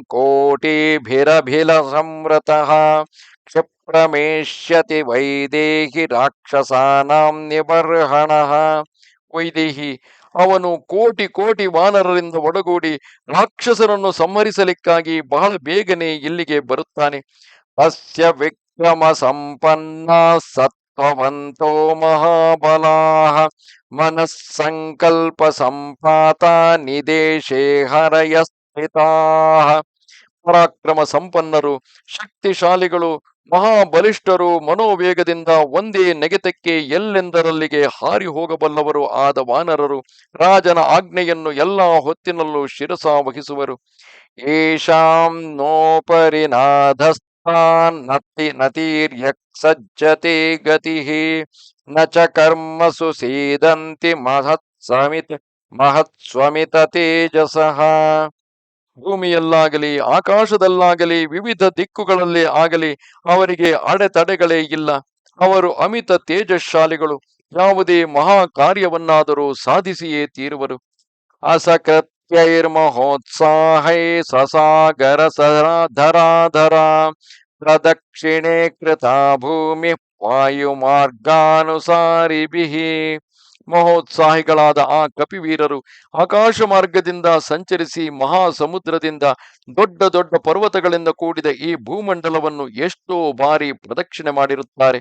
ಕೋಟಿಭಿರಭಿಲ ಸಂವೃತಃ ಕ್ಷಿಪ್ರಮೇಷ್ಯತಿ ವೈದೇಹಿ ರಾಕ್ಷಸಾನಾಂ ನಿಬರ್ಹಣಃ ವೈದೇಹಿ ಅವನು ಕೋಟಿ ಕೋಟಿ ವಾನರರಿಂದ ಒಡಗೂಡಿ ರಾಕ್ಷಸರನ್ನು ಸಂಹರಿಸಲಿಕ್ಕಾಗಿ ಬಹಳ ಬೇಗನೆ ಇಲ್ಲಿಗೆ ಬರುತ್ತಾನೆ. ಅಸ್ಯ ವಿಕ್ರಮ ಸಂಪನ್ನ ಸತ್ವವಂತೋ ಮಹಾಬಲಾಹ ಮನಸ್ಸಂಕಲ್ಪ ಸಂಪಾತ ನಿದೇಶೇ ಹರಯ ಸ್ಥಿತಾಹ ಪರಾಕ್ರಮ ಸಂಪನ್ನರು ಶಕ್ತಿಶಾಲಿಗಳು, ಮಹಾಬಲಿಷ್ಠರು ಮನೋವೇಗದಿಂದ ಒಂದೇ ನೆಗೆತಕ್ಕೆ ಎಲ್ಲೆಂದರಲ್ಲಿಗೆ ಹಾರಿ ಹೋಗಬಲ್ಲವರು ಆದ ವಾನರರು, ರಾಜನ ಆಜ್ಞೆಯನ್ನು ಎಲ್ಲಾ ಹೊತ್ತಿನಲ್ಲೂ ಶಿರಸ ವಹಿಸುವರು ಏಷಾಂ ನೋಪರಿನಾಧಸ್ಥಾನ್ ನತಿ ನತೀರ್ಯಕ್ ಸಜ್ಜತೆ ಗತಿ ನ ಚ ಕರ್ಮಸು ಸೀದಂತಿ ಮಹತ್ ಸಮಿತ್ ಮಹತ್ ಸ್ವಮಿತ ತೇಜಸಃ ಭೂಮಿಯಲ್ಲಾಗಲಿ ಆಕಾಶದಲ್ಲಾಗಲಿ ವಿವಿಧ ದಿಕ್ಕುಗಳಲ್ಲಿ ಆಗಲಿ, ಅವರಿಗೆ ಅಡೆತಡೆಗಳೇ ಇಲ್ಲ. ಅವರು ಅಮಿತ ತೇಜಶಾಲಿಗಳು. ಯಾವುದೇ ಮಹಾ ಕಾರ್ಯವನ್ನಾದರೂ ಸಾಧಿಸಿಯೇ ತೀರುವರು. ಅಸಕೃತ್ಯೈರ್ಮಹೋತ್ಸಾಹೈ ಸಸಾಗರ ಧರಾಧರ ಪ್ರದಕ್ಷಿಣೆ ಕೃತ ಭೂಮಿ ಬಿಹಿ ಮಹೋತ್ಸಾಹಿಗಳಾದ ಆ ಕಪಿವೀರರು ಆಕಾಶ ಮಾರ್ಗದಿಂದ ಸಂಚರಿಸಿ ಮಹಾ ಸಮುದ್ರದಿಂದ ದೊಡ್ಡ ದೊಡ್ಡ ಪರ್ವತಗಳಿಂದ ಕೂಡಿದ ಈ ಭೂಮಂಡಲವನ್ನು ಎಷ್ಟೋ ಬಾರಿ ಪ್ರದಕ್ಷಿಣೆ ಮಾಡಿರುತ್ತಾರೆ.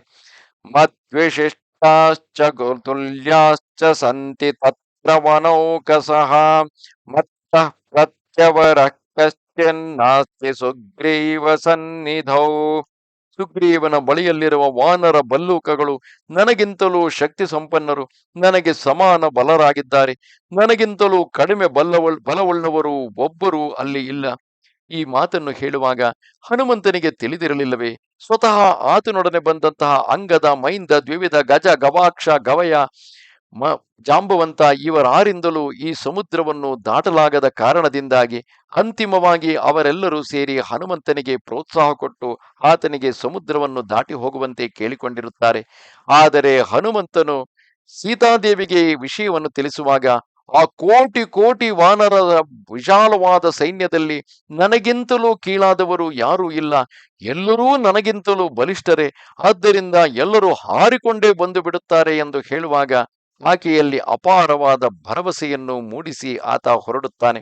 ಮದ್ವಿಶಿಷ್ಟಾಶ್ಚ ಗುರುತುಲ್ಯಾಶ್ಚ ಸಂತಿ ತತ್ರ ವನೌಕಸಃ ಮತ್ತ ಪ್ರತ್ಯವರ ಕಶ್ಚಿನ್ನಾಸ್ತಿ ಸುಗ್ರೀವ ಸನ್ನಿಧೌ ಸುಗ್ರೀವನ ಬಳಿಯಲ್ಲಿರುವ ವಾನರ ಬಲ್ಲೂಕಗಳು ನನಗಿಂತಲೂ ಶಕ್ತಿ ಸಂಪನ್ನರು, ನನಗೆ ಸಮಾನ ಬಲರಾಗಿದ್ದಾರೆ. ನನಗಿಂತಲೂ ಕಡಿಮೆ ಬಲ್ಲವಳ್, ಬಲವುಳ್ಳವರು ಒಬ್ಬರೂ ಅಲ್ಲಿ ಇಲ್ಲ. ಈ ಮಾತನ್ನು ಹೇಳುವಾಗ ಹನುಮಂತನಿಗೆ ತಿಳಿದಿರಲಿಲ್ಲವೇ? ಸ್ವತಃ ಆತನೊಡನೆ ಬಂದಂತಹ ಅಂಗದ, ಮೈಂದ, ದ್ವಿವಿಧ ಗಜ, ಗವಾಕ್ಷ, ಗವಯ ಮ ಜಾಂಬವಂತ ಇವರಾರಿಂದಲೂ ಈ ಸಮುದ್ರವನ್ನು ದಾಟಲಾಗದ ಕಾರಣದಿಂದಾಗಿ ಅಂತಿಮವಾಗಿ ಅವರೆಲ್ಲರೂ ಸೇರಿ ಹನುಮಂತನಿಗೆ ಪ್ರೋತ್ಸಾಹ ಕೊಟ್ಟು ಆತನಿಗೆ ಸಮುದ್ರವನ್ನು ದಾಟಿ ಹೋಗುವಂತೆ ಕೇಳಿಕೊಂಡಿರುತ್ತಾರೆ. ಆದರೆ ಹನುಮಂತನು ಸೀತಾದೇವಿಗೆ ವಿಷಯವನ್ನು ತಿಳಿಸುವಾಗ, ಆ ಕೋಟಿ ಕೋಟಿ ವಾನರರ ವಿಶಾಲವಾದ ಸೈನ್ಯದಲ್ಲಿ ನನಗಿಂತಲೂ ಕೀಳಾದವರು ಯಾರೂ ಇಲ್ಲ. ಎಲ್ಲರೂ ನನಗಿಂತಲೂ ಬಲಿಷ್ಠರೇ. ಆದ್ದರಿಂದ ಎಲ್ಲರೂ ಹಾರಿಕೊಂಡೇ ಬಂದು ಬಿಡುತ್ತಾರೆ ಎಂದು ಹೇಳುವಾಗ ಆಕೆಯಲ್ಲಿ ಅಪಾರವಾದ ಭರವಸೆಯನ್ನು ಮೂಡಿಸಿ ಆತ ಹೊರಡುತ್ತಾನೆ.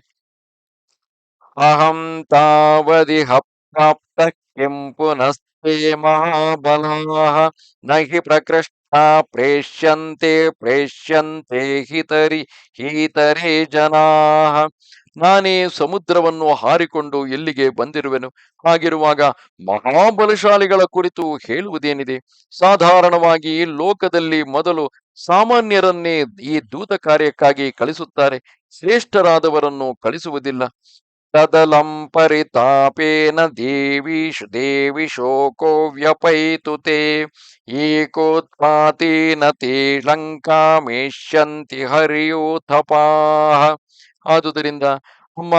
ಅಹಂ ತಾವದಿಹ ಪ್ರಾಪ್ತ ಕೆಂಪುನಸ್ತೆ ಮಹಾಬಲಾಹ. ನಹಿ ಪ್ರಕೃಷ್ಟ ಪ್ರೇಷ್ಯಂತೆ ಪ್ರೇಷ್ಯಂತೆ ಹಿತರಿ ಹೀತರೇ ಜನಾಹ. ನಾನೇ ಸಮುದ್ರವನ್ನು ಹಾರಿಕೊಂಡು ಎಲ್ಲಿಗೆ ಬಂದಿರುವೆನು? ಹಾಗಿರುವಾಗ ಮಹಾಬಲಶಾಲಿಗಳ ಕುರಿತು ಹೇಳುವುದೇನಿದೆ? ಸಾಧಾರಣವಾಗಿ ಲೋಕದಲ್ಲಿ ಮೊದಲು ಸಾಮಾನ್ಯರನ್ನೇ ಈ ದೂತ ಕಾರ್ಯಕ್ಕಾಗಿ ಕಳಿಸುತ್ತಾರೆ. ಶ್ರೇಷ್ಠರಾದವರನ್ನು ಕಳಿಸುವುದಿಲ್ಲ. ತದಲಂ ಪರಿತಾಪೇನ ದೇವೀಶ್ ದೇವಿ ಶೋಕೋ ವ್ಯಪೈತು ತೇ. ಏಕೋತ್ಪಾತೇನ ತೇ ಲಂಕಾಮೇಷ್ಯಂತಿ ಹರಿಯೂಥಪಾಹ ಆದುದರಿಂದ ಅಮ್ಮ,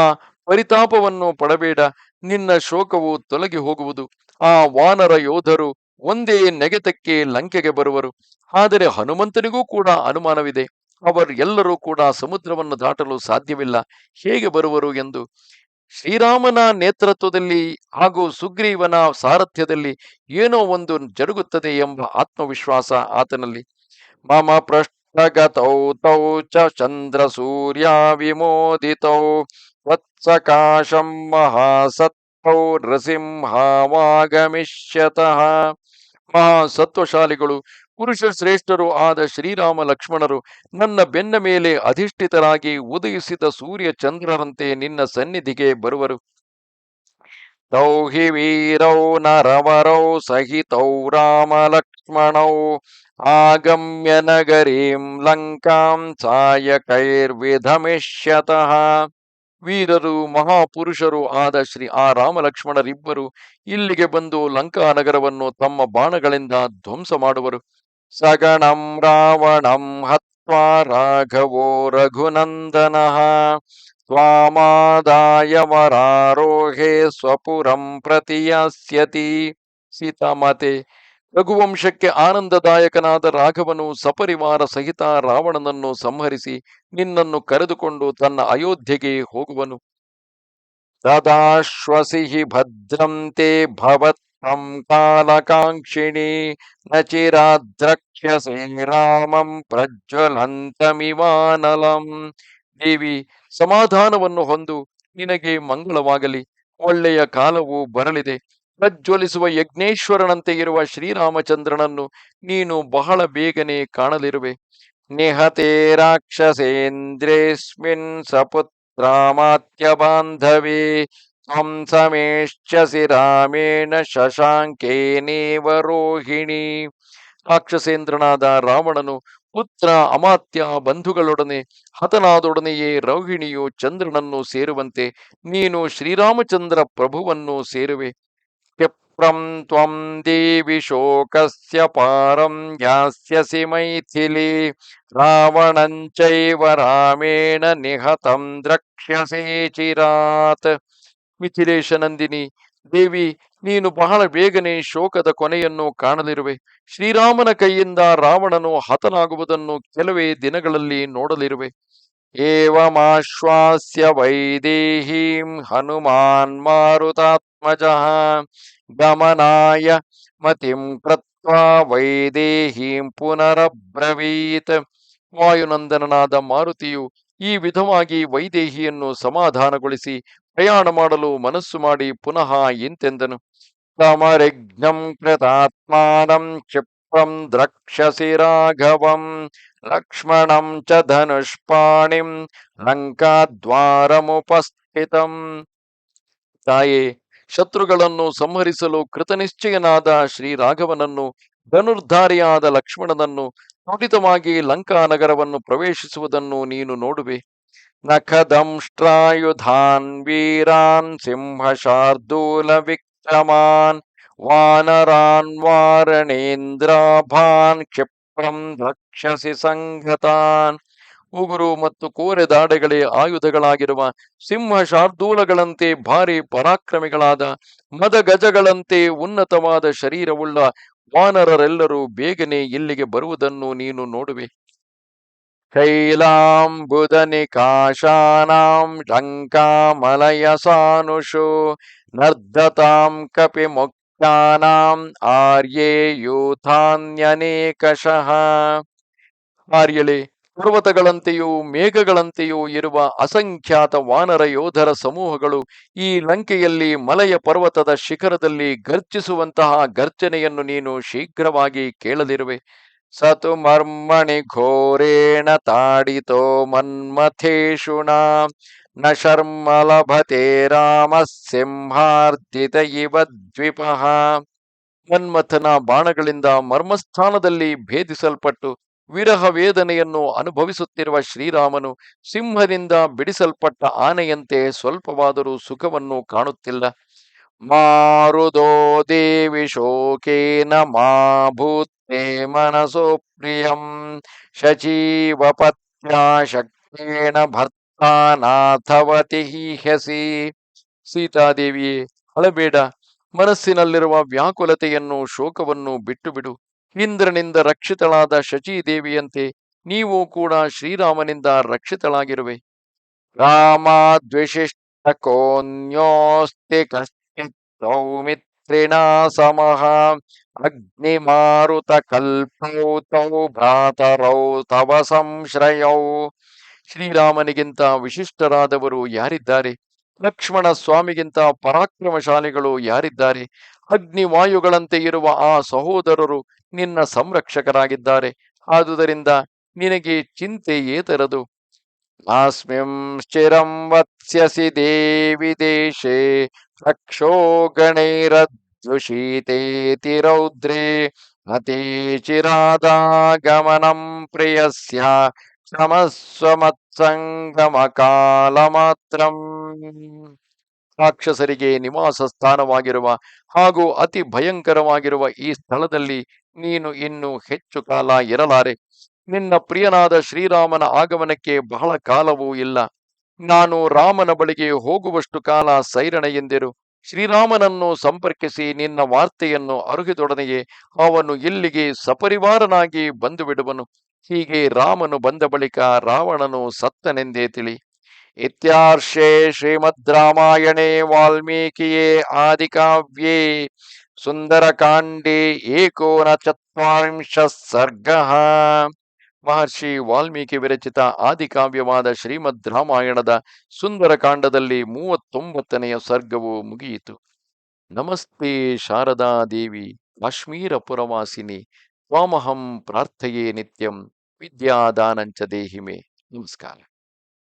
ಪರಿತಾಪವನ್ನು ಪಡಬೇಡ. ನಿನ್ನ ಶೋಕವು ತೊಲಗಿ ಹೋಗುವುದು. ಆ ವಾನರ ಯೋಧರು ಒಂದೇ ನೆಗೆತಕ್ಕೆ ಲಂಕೆಗೆ ಬರುವರು. ಆದರೆ ಹನುಮಂತನಿಗೂ ಕೂಡ ಅನುಮಾನವಿದೆ. ಅವರೆಲ್ಲರೂ ಕೂಡ ಸಮುದ್ರವನ್ನು ದಾಟಲು ಸಾಧ್ಯವಿಲ್ಲ. ಹೇಗೆ ಬರುವರು ಎಂದು. ಶ್ರೀರಾಮನ ನೇತೃತ್ವದಲ್ಲಿ ಹಾಗೂ ಸುಗ್ರೀವನ ಸಾರಥ್ಯದಲ್ಲಿ ಏನೋ ಒಂದು ಜರುಗುತ್ತದೆ ಎಂಬ ಆತ್ಮವಿಶ್ವಾಸ ಆತನಲ್ಲಿ. ಮಾಮ ಪೃಷ್ಠಗತೌ ತೌ ಚ ಚಂದ್ರ ಸೂರ್ಯ ವಿಮೋದಿತೌ ವತ್ಸಕಾಶಂ ಮಹಾಸತ್ತೌ ನೃಸಿಂಹವಾಗಮಿಷ್ಯತಃ ಮಹಾಸತ್ವಶಾಲಿಗಳು ಪುರುಷ ಶ್ರೇಷ್ಠರು ಆದ ಶ್ರೀರಾಮ ಲಕ್ಷ್ಮಣರು ನನ್ನ ಬೆನ್ನ ಮೇಲೆ ಅಧಿಷ್ಠಿತರಾಗಿ ಉದಯಿಸಿದ ಸೂರ್ಯ ಚಂದ್ರರಂತೆ ನಿನ್ನ ಸನ್ನಿಧಿಗೆ ಬರುವರು. ತೌ ಹಿ ವೀರೌ ನರವರೌ ಸಹಿತೌ ರಾಮಲಕ್ಷ್ಮಣೌ. ಆಗಮ್ಯ ನಗರೀಂ ಲಂಕಾಂ ಸಾಯಕೈರ್ವಿಧಮಿಷ್ಯತ. ವೀರರು, ಮಹಾಪುರುಷರು ಆದ ಶ್ರೀ ಆ ರಾಮಲಕ್ಷ್ಮಣರಿಬ್ಬರು ಇಲ್ಲಿಗೆ ಬಂದು ಲಂಕಾ ನಗರವನ್ನು ತಮ್ಮ ಬಾಣಗಳಿಂದ ಧ್ವಂಸ ಮಾಡುವರು. ಸಗಣಂ ರಾವಣಂ ಹತ್ವಾ ರಾಘವೋ ರಘುನಂದನಃ. ತ್ವಾಮಾದಾಯ ವರಾರೋಹೇ ಸ್ವಪುರಂ ಪ್ರತಿಯಾಸ್ಯತಿ. ಸೀತಾಮಾತೆ, ರಘುವಂಶಕ್ಕೆ ಆನಂದದಾಯಕನಾದ ರಾಘವನು ಸಪರಿವಾರ ಸಹಿತ ರಾವಣನನ್ನು ಸಂಹರಿಸಿ ನಿನ್ನನ್ನು ಕರೆದುಕೊಂಡು ತನ್ನ ಅಯೋಧ್ಯೆಗೆ ಹೋಗುವನು. ತದಾಶ್ವಸಿ ಭದ್ರಂತೆ ಭವತ್ವಂ ಕಾಲಕಾಂಕ್ಷಿಣಿ ನಚಿರಾದ್ರಕ್ಷ ರಾಮಂ ಪ್ರಜ್ವಲಂತಮಿವಾನಲಂ ದೇವಿ ಸಮಾಧಾನವನ್ನು ಹೊಂದು, ನಿನಗೆ ಮಂಗಳವಾಗಲಿ. ಒಳ್ಳೆಯ ಕಾಲವು ಬರಲಿದೆ. ಪ್ರಜ್ವಲಿಸುವ ಯಜ್ಞೇಶ್ವರನಂತೆ ಇರುವ ಶ್ರೀರಾಮಚಂದ್ರನನ್ನು ನೀನು ಬಹಳ ಬೇಗನೆ ಕಾಣಲಿರುವೆ. ನಿಹತೆ ರಾಕ್ಷಸೇಂದ್ರೇಸ್ಮಿನ್ ಸಪುತ್ರಾಮಾತ್ಯ ಬಾಂಧವೇ ಹಂಸಮೇಶ್ಚಸಿ ರಾಮೇಣ ಶಶಾಂಕೇನೇವ ರೋಹಿಣಿ. ರಾಕ್ಷಸೇಂದ್ರನಾದ ರಾವಣನು ಪುತ್ರ ಅಮಾತ್ಯ ಬಂಧುಗಳೊಡನೆ, ಹತನಾದೊಡನೆಯೇ ರೋಹಿಣಿಯು ಚಂದ್ರನನ್ನು ಸೇರುವಂತೆ, ನೀನು ಶ್ರೀರಾಮಚಂದ್ರ ಪ್ರಭುವನ್ನು ಸೇರುವೆ. ಕ್ಷಿಪ್ರಂ ತ್ವಂ ದೇವಿ ಶೋಕಸ್ಯ ಪಾರಂ ಯಾಸ್ಯಸಿ ಮೈಥಿಲಿ ರಾವಣಂಚೈವ ರಾಮೇಣ ನಿಹತಂ ದ್ರಕ್ಷ್ಯಸೇ ಚಿರಾತ್. ಮಿಥಿಲೇಶ ನಂದಿನಿ ದೇವಿ, ನೀನು ಬಹಳ ಬೇಗನೆ ಶೋಕದ ಕೊನೆಯನ್ನು ಕಾಣಲಿರುವೆ. ಶ್ರೀರಾಮನ ಕೈಯಿಂದ ರಾವಣನು ಹತನಾಗುವುದನ್ನು ಕೆಲವೇ ದಿನಗಳಲ್ಲಿ ನೋಡಲಿರುವೆ. ಏವಮಾಶ್ವಾಸ್ಯ ವೈದೇಹೀಂ ಹನುಮಾನ್ ಮಾರುತಾತ್ಮಜ ಗಮನಾಯ ಮತಿಂ ಕೃತ್ವಾ ವೈದೇಹೀಂ ಪುನರಬ್ರವೀತ್. ವಾಯುನಂದನನಾದ ಮಾರುತಿಯು ಈ ವಿಧವಾಗಿ ವೈದೇಹಿಯನ್ನು ಸಮಾಧಾನಗೊಳಿಸಿ ಪ್ರಯಾಣ ಮಾಡಲು ಮನಸ್ಸು ಮಾಡಿ ಪುನಃ ಇಂತೆಂದನು ಸಮರಿಘ್ನಂ ಕೃತಾತ್ಮಾನಂ ಕ್ಷಿಪ್ರಂ ದ್ರಕ್ಷಸಿ ರಾಘವಂ ಲಕ್ಷ್ಮಣಂ ಚ ಧನುಷ್ಪಾಣಿಂ ಲಂಕಾದ್ವಾರಮುಪಸ್ಥಿತಂ. ತಾಯೇ, ಶತ್ರುಗಳನ್ನು ಸಂಹರಿಸಲು ಕೃತನಿಶ್ಚಯನಾದ ಶ್ರೀ ರಾಘವನನ್ನು, ಧನುರ್ಧಾರಿಯಾದ ಲಕ್ಷ್ಮಣನನ್ನು ನುಡಿತವಾಗಿ ಲಂಕಾ ನಗರವನ್ನು ಪ್ರವೇಶಿಸುವುದನ್ನು ನೀನು ನೋಡುವೆ. ನಖದಂಷ್ಟ್ರಾಯುಧಾನ್ ವೀರಾನ್ ಸಿಂಹಶಾರ್ದೂಲ ವಿಕ್ರಮಾನ್ ವಾನರಾನ್ ವಾರಣೇಂದ್ರಾಭಾನ್ ಕ್ಷಿಪ್ರಂ ರಕ್ಷಸಿ ಸಂಘತಾನ್ ಉಗುರು ಮತ್ತು ಕೋರೆ ದಾಡೆಗಳೇ ಆಯುಧಗಳಾಗಿರುವ ಸಿಂಹ ಶಾರ್ದೂಲಗಳಂತೆ ಭಾರಿ ಪರಾಕ್ರಮಿಗಳಾದ ಮದಗಜಗಳಂತೆ ಉನ್ನತವಾದ ಶರೀರವುಳ್ಳ ವಾನರರೆಲ್ಲರೂ ಬೇಗನೆ ಇಲ್ಲಿಗೆ ಬರುವುದನ್ನು ನೀನು ನೋಡುವೆ. ಸಾನುಷು ನರ್ಧತಾಂ ಕಪಿ ಮುಕ್ತಾನಾಂ ಆರ್ಯೇ ಯೂಥಾನ್ಯನೇಕಶಃ ಆರ್ಯಳಿ ಪರ್ವತಗಳಂತೆಯೂ ಮೇಘಗಳಂತೆಯೂ ಇರುವ ಅಸಂಖ್ಯಾತ ವಾನರ ಯೋಧರ ಸಮೂಹಗಳು ಈ ಲಂಕೆಯಲ್ಲಿ ಮಲಯ ಪರ್ವತದ ಶಿಖರದಲ್ಲಿ ಗರ್ಜಿಸುವಂತಹ ಗರ್ಜನೆಯನ್ನು ನೀನು ಶೀಘ್ರವಾಗಿ ಸತು ಮರ್ಮಣಿ ಘೋರೇಣ ತಾಡಿತೋ ಮನ್ಮಥೇಶುಣ ನ. ಶರ್ಮ ಲಭತೆ ರಾಮ ಸಿಂಹಾರ್ಜಿತ ಇವ ದ್ವಿಪಃ. ಮನ್ಮಥನ ಬಾಣಗಳಿಂದ ಮರ್ಮಸ್ಥಾನದಲ್ಲಿ ಭೇದಿಸಲ್ಪಟ್ಟು ವಿರಹ ವೇದನೆಯನ್ನು ಅನುಭವಿಸುತ್ತಿರುವ ಶ್ರೀರಾಮನು ಸಿಂಹದಿಂದ ಬಿಡಿಸಲ್ಪಟ್ಟ ಆನೆಯಂತೆ ಸ್ವಲ್ಪವಾದರೂ ಸುಖವನ್ನು ಕಾಣುತ್ತಿಲ್ಲ. ಮಾರುದೋ ದೇವಿ ಶೋಕೇನ ಮಾ ಭೂತೆ ಮನಸೋ ಪ್ರಿಯಂ ಶಚೀವ ಪತ್ಯ ಶಕ್ತೇನ ಭರ್ತಾನಾಥವತಿ ಹೀಹಸಿ ಸೀತಾದೇವಿಯೇ ಅಳಬೇಡ ಮನಸ್ಸಿನಲ್ಲಿರುವ ವ್ಯಾಕುಲತೆಯನ್ನು, ಶೋಕವನ್ನು ಬಿಟ್ಟು ಬಿಡು ಇಂದ್ರನಿಂದ ರಕ್ಷಿತಳಾದ ಶಚೀದೇವಿಯಂತೆ ನೀವು ಕೂಡ ಶ್ರೀರಾಮನಿಂದ ರಕ್ಷಿತಳಾಗಿರುವೆ. ರಾಮ ದ್ವಿಶಿಷ್ಟ ಕೋನ್ಯೋಸ್ತಿ ಕಶ್ಚಿತ್ ಸಮಃ ಅಗ್ನಿಮಾರುತ ಕಲ್ಪೌ ತೌ ಭ್ರಾತರೌ ತವ ಸಂಶ್ರಯೌ ಶ್ರೀರಾಮನಿಗಿಂತ ವಿಶಿಷ್ಟರಾದವರು ಯಾರಿದ್ದಾರೆ? ಲಕ್ಷ್ಮಣ ಸ್ವಾಮಿಗಿಂತ ಪರಾಕ್ರಮಶಾಲಿಗಳು ಯಾರಿದ್ದಾರೆ? ಅಗ್ನಿವಾಯುಗಳಂತೆ ಇರುವ ಆ ಸಹೋದರರು ನಿನ್ನ ಸಂರಕ್ಷಕರಾಗಿದ್ದಾರೆ. ಆದುದರಿಂದ ನಿನಗೆ ಚಿಂತೆ ಏತರದು? ಆಸ್ಮಿಂ ಸ್ಥಿರಂ ವತ್ಸ್ಯಸಿ ದೇವಿ ದೇಶೇ ಚಿರಾದಾಗಮನಂ ಪ್ರಿಯಸ್ಯ ಮತ್ಸಂಗಮ ಕಾಲ ಮಾತ್ರಂ ರಾಕ್ಷಸರಿಗೆ ನಿವಾಸ ಸ್ಥಾನವಾಗಿರುವ ಹಾಗೂ ಅತಿ ಭಯಂಕರವಾಗಿರುವ ಈ ಸ್ಥಳದಲ್ಲಿ ನೀನು ಇನ್ನು ಹೆಚ್ಚು ಕಾಲ ಇರಲಾರೆ. ನಿನ್ನ ಪ್ರಿಯನಾದ ಶ್ರೀರಾಮನ ಆಗಮನಕ್ಕೆ ಬಹಳ ಕಾಲವೂ ಇಲ್ಲ. ನಾನು ರಾಮನ ಬಳಿಗೆ ಹೋಗುವಷ್ಟು ಕಾಲ ಸೈರಣ ಎಂದಿರು. ಶ್ರೀರಾಮನನ್ನು ಸಂಪರ್ಕಿಸಿ ನಿನ್ನ ವಾರ್ತೆಯನ್ನು ಅರುಹಿದೊಡನೆಯೇ ಅವನು ಇಲ್ಲಿಗೆ ಸಪರಿವಾರನಾಗಿ ಬಂದು ಬಿಡುವನು. ಹೀಗೆ ರಾಮನು ಬಂದ ಬಳಿಕ ರಾವಣನು ಸತ್ತನೆಂದೇ ತಿಳಿ. ಇತ್ಯಾರ್ಷೇ ಶ್ರೀಮದ್ ರಾಮಾಯಣೇ ವಾಲ್ಮೀಕಿಯೇ ಆದಿಕಾವ್ಯೇ ಸುಂದರಕಾಂಡೇ ಏಕೋನ ಚತ್ವಾರಿಂಶ ಸರ್ಗ. ಮಹರ್ಷಿ ವಾಲ್ಮೀಕಿ ವಿರಚಿತ ಆದಿಕಾವ್ಯವಾದ ಶ್ರೀಮದ್ ರಾಮಾಯಣದ ಸುಂದರಕಾಂಡದಲ್ಲಿ ಮೂವತ್ತೊಂಬತ್ತನೆಯ ಸರ್ಗವು ಮುಗಿಯಿತು. ನಮಸ್ತೆ ಶಾರದಾ ದೇವಿ ಕಾಶ್ಮೀರ ಪುರವಾಸಿನಿ ತ್ವಾಮಹಂ ಪ್ರಾರ್ಥಯೇ ನಿತ್ಯಂ, ವಿದ್ಯಾದಾನಂಚ ದೇಹಿಮೆ. ನಮಸ್ಕಾರ.